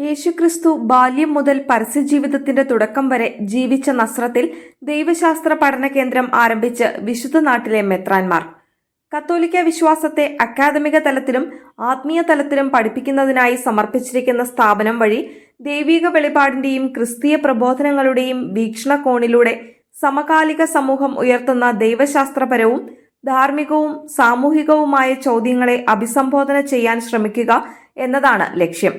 യേശുക്രിസ്തു ബാല്യം മുതൽ പരസ്യജീവിതത്തിന്റെ തുടക്കം വരെ ജീവിച്ച നസ്രത്തിൽ ദൈവശാസ്ത്ര പഠന കേന്ദ്രം ആരംഭിച്ച് വിശുദ്ധ നാട്ടിലെ മെത്രാൻമാർ കത്തോലിക്ക വിശ്വാസത്തെ അക്കാദമിക തലത്തിലും ആത്മീയ തലത്തിലും പഠിപ്പിക്കുന്നതിനായി സമർപ്പിച്ചിരിക്കുന്ന സ്ഥാപനം വഴി ദൈവിക വെളിപാടിന്റെയും ക്രിസ്തീയ പ്രബോധനങ്ങളുടെയും വീക്ഷണകോണിലൂടെ സമകാലിക സമൂഹം ഉയർത്തുന്ന ദൈവശാസ്ത്രപരവും ധാർമ്മികവും സാമൂഹികവുമായ ചോദ്യങ്ങളെ അഭിസംബോധന ചെയ്യാൻ ശ്രമിക്കുക എന്നതാണ് ലക്ഷ്യം.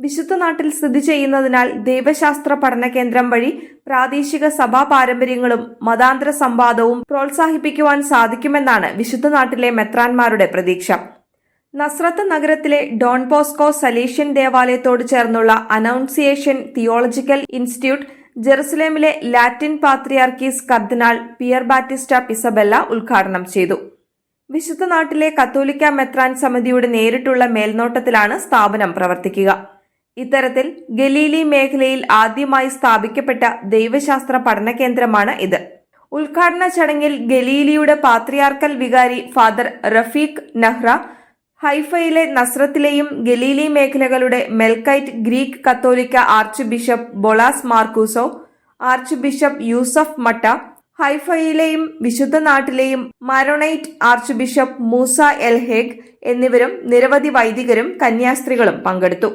വിശുദ്ധ നാട്ടിൽ സ്ഥിതി ചെയ്യുന്നതിനാൽ ദൈവശാസ്ത്ര പഠന കേന്ദ്രം വഴി പ്രാദേശിക സഭാ പാരമ്പര്യങ്ങളും മതാന്തര സംവാദവും പ്രോത്സാഹിപ്പിക്കുവാൻ സാധിക്കുമെന്നാണ് വിശുദ്ധ നാട്ടിലെ മെത്രാന്മാരുടെ പ്രതീക്ഷ. നസ്രത്ത് നഗരത്തിലെ ഡോൺ പോസ്കോ സലേഷ്യൻ ദേവാലയത്തോട് ചേർന്നുള്ള അനൗൺസിയേഷൻ തിയോളജിക്കൽ ഇൻസ്റ്റിറ്റ്യൂട്ട് ജെറുസലേമിലെ ലാറ്റിൻ പാത്രിയാർക്കീസ് കർദിനാൾ പിയർ ബാറ്റിസ്റ്റ പിസബെല്ല ഉദ്ഘാടനം ചെയ്തു. വിശുദ്ധ നാട്ടിലെ കത്തോലിക്ക മെത്രാൻ സമിതിയുടെ നേരിട്ടുള്ള മേൽനോട്ടത്തിലാണ് സ്ഥാപനം പ്രവർത്തിക്കുക. ഇത്തരത്തിൽ ഗലീലി മേഖലയിൽ ആദ്യമായി സ്ഥാപിക്കപ്പെട്ട ദൈവശാസ്ത്ര പഠന കേന്ദ്രമാണ് ഇത്. ഉദ്ഘാടന ചടങ്ങിൽ ഗലീലിയുടെ പാത്രിയാർക്കൽ വികാരി ഫാദർ റഫീഖ് നഹ്റ ഹൈഫയിലെ നസ്രത്തിലെയും ഗലീലി മേഖലകളുടെ മെൽക്കൈറ്റ് ഗ്രീക്ക് കത്തോലിക്ക archbishop Boulos Marcuzzo archbishop Yousef Matta ഹൈഫയിലെയും വിശുദ്ധ നാട്ടിലെയും Maronite archbishop Moussa Elhage എന്നിവരും നിരവധി വൈദികരും കന്യാസ്ത്രീകളും പങ്കെടുത്തു.